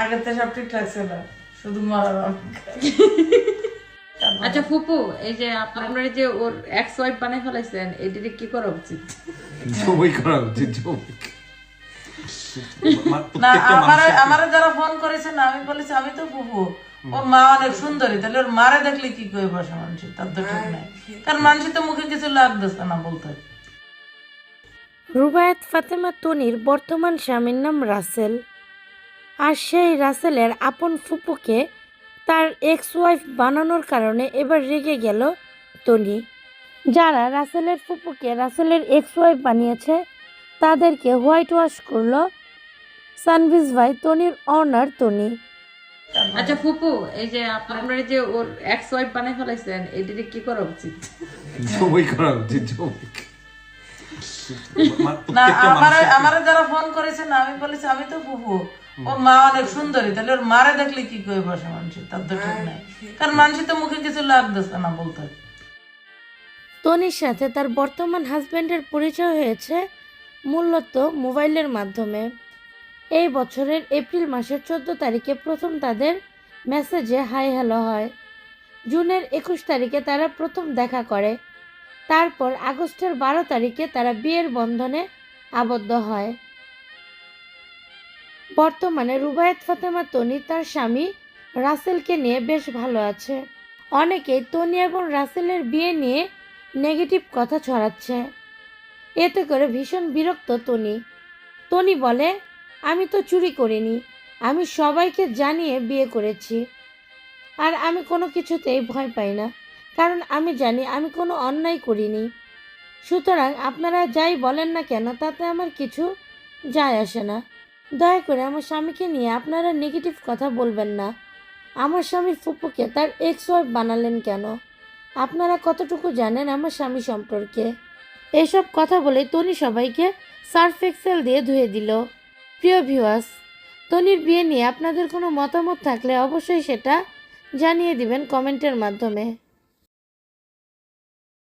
আগে তো সব ঠিকঠাক ছিল শুধু মরার আচ্ছা ফুপু এই যে আপনার যে ওর এক্স ওয়াইফ বানাই ফেলাইছেন এটিতে কি করা উচিত? জবই করা উচিত জবই মা- না আমার যারা ফোন করেছে না আমি বলেছি আমি তো ওর মা অনেক সুন্দরী তাহলে ওর মারে দেখলে কি করে বসে মানুষ তার তো ঠিক নাই। কারণ মানুষ তো মুখে কিছু লাগতেছে না বলতে। রুবায়াত ফাতেমা তনির বর্তমান স্বামীর নাম রাসেল। আর সেই রাসেলের আপন ফুপুকে তার এক্স ওয়াইফ বানানোর কারণে এবার রেগে গেল তনি যারা রাসেলের ফুপুকে রাসেলের এক্স ওয়াইফ বানিয়েছে তাদেরকে হোয়াইট ওয়াশ করল সানভিজ ভাই তনির অনার তনি আচ্ছা ফুপু এই যে আপনার এই যে ওর এক্স ওয়াইফ বানাই ফেলাইছেন এটিতে কি করা উচিত? জবই করা উচিত জবই না প্রত্যেকটা আমার যারা ফোন করেছে না আমি বলেছি আমি তো বুবু ওর মা অনেক সুন্দরী তাহলে ওর মারে দেখলে কি করে বসে মানুষ তার তো ঠিক নাই। কারণ মানুষ তো মুখে কিছু লাগতেছে না বলতে। তনির সাথে তার বর্তমান হাজব্যান্ডের পরিচয় হয়েছে মূলত মোবাইলের মাধ্যমে। এই বছরের এপ্রিল মাসের চোদ্দ তারিখে প্রথম তাদের মেসেজে হাই হ্যালো হয়। জুনের একুশ তারিখে তারা প্রথম দেখা করে। তারপর আগস্টের বারো তারিখে তারা বিয়ের বন্ধনে আবদ্ধ হয়। বর্তমানে রুবায়েত ফাতেমা তনি তার স্বামী রাসেলকে নিয়ে বেশ ভালো আছে। অনেকেই তনি এবং রাসেলের বিয়ে নিয়ে নেগেটিভ কথা ছড়াচ্ছে। এতে করে ভীষণ বিরক্ত তনি। তনি বলে, আমি তো চুরি করিনি, আমি সবাইকে জানিয়ে বিয়ে করেছি। আর আমি কোনো কিছুতেই ভয় পাই না, কারণ আমি জানি আমি কোনো অন্যায় করিনি। সুতরাং আপনারা যাই বলেন না কেন, তাতে আমার কিছু যায় আসে না। দয়া করে আমার স্বামীকে নিয়ে আপনারা নেগেটিভ কথা বলবেন না। আমার স্বামীর ফুপুকে তার এক্স ওয়াইফ বানালেন কেন? আপনারা কতটুকু জানেন আমার স্বামী সম্পর্কে? এইসব কথা বলে তনি সবাইকে সার্ফ এক্সেল দিয়ে ধুয়ে দিল। প্রিয় ভিউয়ার্স, তনির বিয়ে নিয়ে আপনাদের কোনো মতামত থাকলে অবশ্যই সেটা জানিয়ে দিবেন কমেন্টের মাধ্যমে।